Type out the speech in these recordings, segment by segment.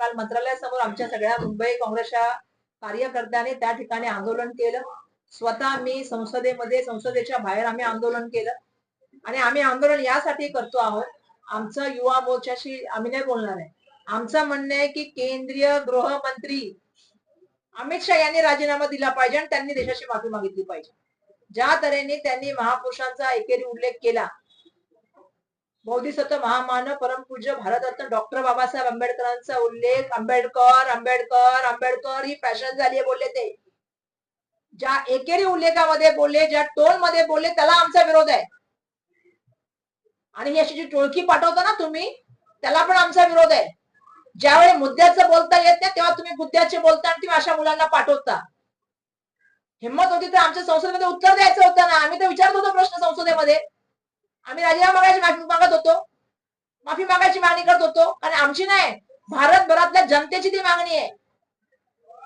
काल मंत्रालयासमोर आमच्या सगळ्या मुंबई काँग्रेसच्या कार्यकर्त्याने त्या ठिकाणी आंदोलन केलं. स्वतः मी संसदेमध्ये संसदेच्या बाहेर आम्ही आंदोलन केलं. आणि आम्ही आंदोलन यासाठी करतो आहोत. आमचं युवा मोर्चाशी आम्ही नाही बोलणार आहे. आमचं म्हणणं आहे की केंद्रीय गृहमंत्री अमित शहा यांनी राजीनामा दिला पाहिजे आणि त्यांनी देशाची माफी मागितली पाहिजे. ज्या तऱ्हेने त्यांनी महापुरुषांचा एकेरी उल्लेख केला बौद्धिसत्व महामान परमपूज्य भारतरत्न डॉक्टर बाबासाहेब आंबेडकरांचा उल्लेख. आंबेडकर आंबेडकर आंबेडकर ही फॅशन झाली आहे बोलले ते. ज्या एकेरी उल्लेखामध्ये बोलले ज्या टोनमध्ये बोलले त्याला आमचा विरोध आहे. आणि ही अशी जी टोळकी पाठवता ना तुम्ही त्याला पण आमचा विरोध आहे. ज्यावेळी मुद्द्याचं बोलता येत नाही तेव्हा तुम्ही मुद्द्याचे बोलता आणि तुम्ही अशा मुलांना पाठवता. हिंमत होती तर आमच्या संसदेमध्ये उत्तर द्यायचं होतं ना. आम्ही तर विचारत होतो प्रश्न संसदेमध्ये. आम्ही राजीनामा मागायची माफी मागत होतो. माफी मागायची मागणी करत होतो. कारण आमची नाही भारतभरातल्या जनतेची ती मागणी आहे.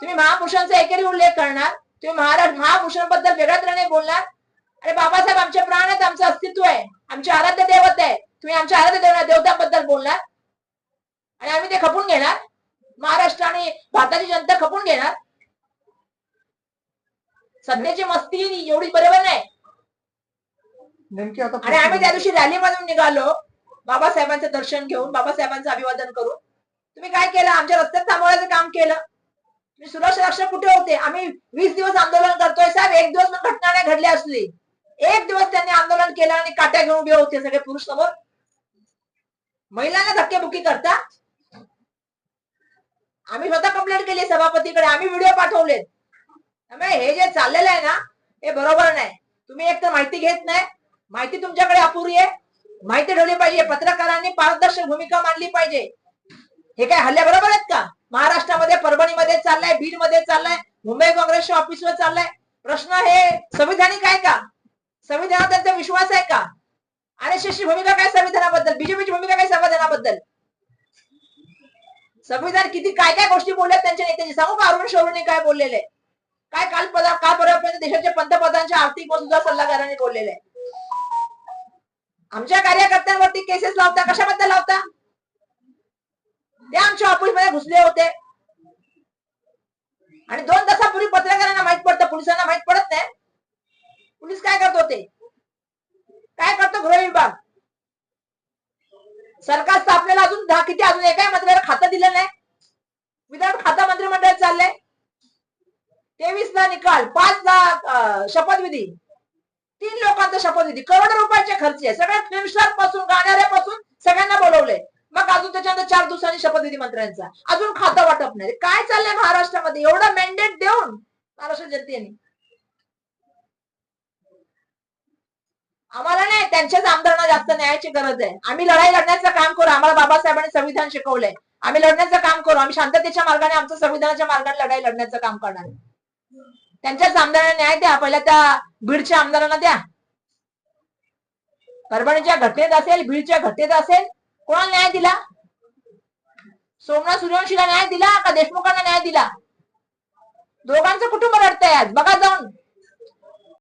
तुम्ही महापुरुषांचा एकेरी उल्लेख करणार तुम्ही महाराष्ट्र महापुरुषांबद्दल वेगळ्या तऱ्हेने बोलणार. अरे बाबासाहेब आमचे प्राण आहेत आमचं अस्तित्व आहे. आमचे आराध्य दैवत आहे. तुम्ही आमच्या आराध्य देव देवताबद्दल बोलणार. आणि आम्ही ते खपून घेणार. महाराष्ट्र आणि भारताची जनता खपून घेणार. सध्याची मस्ती एवढी बरोबर नाही. नेमकी आता आणि आम्ही त्या दिवशी रॅलीमधून निघालो. बाबासाहेबांचं दर्शन घेऊन बाबासाहेबांचं अभिवादन करून. तुम्ही काय केलं? आमच्या रस्त्यात थांबवण्याचं काम केलं. तुम्ही सुरक्षा रक्षक कुठे होते? आम्ही वीस दिवस आंदोलन करतोय साहेब. एक दिवस पण घटना नाही घडली असली. एक दिवस त्यांनी आंदोलन केलं आणि काट्या घेऊन उभे होते सगळे पुरुष समोर. महिलांना धक्केबुक्की करता आम्ही स्वतः कंप्लेंट केली सभापतीकडे. आम्ही व्हिडिओ पाठवलेत. त्यामुळे हे जे चाललेलं आहे ना हे बरोबर नाही. तुम्ही एक तर माहिती घेत नाही. माहिती तुमच्याकडे अपुरी आहे. माहिती ठेवली पाहिजे. पत्रकारांनी पारदर्शक भूमिका मांडली पाहिजे. हे काय हल्ल्या बरोबर आहेत का? महाराष्ट्रामध्ये परभणीमध्ये चाललाय बीडमध्ये चाललाय मुंबई काँग्रेसच्या ऑफिसवर चाललाय. प्रश्न हे संविधानिक आहे का? संविधानात त्यांचा विश्वास आहे का? आणि एस ची भूमिका काय संविधानाबद्दल? बीजेपीची भूमिका काय संविधानाबद्दल? संविधान किती काय काय गोष्टी बोलल्यात त्यांच्या नेत्यांनी? सांगू का अरुण शौरीने काय बोललेले? काय काल पदा काल परवापर्यंत देशाच्या पंतप्रधानांच्या आर्थिक व सुद्धा सल्लागारांनी बोललेले? आहे आमच्या कार्यकर्त्यांवरती केसेस लावता कशाबद्दल लावता? ते आमच्या ऑफिसमध्ये घुसले होते. आणि दोन तासापूर्वी पत्रकारांना माहीत पडतं पोलिसांना माहीत पडत नाही. पोलीस काय करत होते? काय करतो गृह विभाग? सरकार स्थापनेला अजून दहा किती अजून एकाही मंत्र्याला खातं दिलं नाही. विदाउट खाता मंत्रिमंडळ चाललंय. तेवीस ला निकाल पाच ला शपथविधी. तीन लोकांचा शपथविधी करोड रुपयाचे खर्च आहे. सगळ्या फिल्मस्टारपासून गाणाऱ्यापासून सगळ्यांना बोलवलंय. मग अजून त्याच्यानंतर चार दिवसांनी शपथविधी मंत्र्यांचा. अजून खातं वाटप नाही. काय चाललंय महाराष्ट्रामध्ये? एवढं मॅन्डेट देऊन महाराष्ट्र जनतेने. आम्हाला नाही त्यांच्याच आमदारांना जास्त न्यायाची गरज आहे. आम्ही लढाई लढण्याचं काम करू. आम्हाला बाबासाहेबांनी संविधान शिकवलंय. आम्ही लढण्याचं काम करू. आम्ही शांततेच्या मार्गाने आमचं संविधानाच्या मार्गाने लढाई लढण्याचं काम करणार त्यांच्याच आमदारांना न्याय द्या. पहिल्या त्या बीडच्या आमदारांना द्या. परभणीच्या घटनेत असेल बीडच्या घटनेत असेल कोणाला न्याय दिला? सोमनाथ सूर्यवंशीला न्याय दिला का देशमुखांना न्याय दिला? दोघांचं कुटुंब रडतंय आज. बघा जाऊन.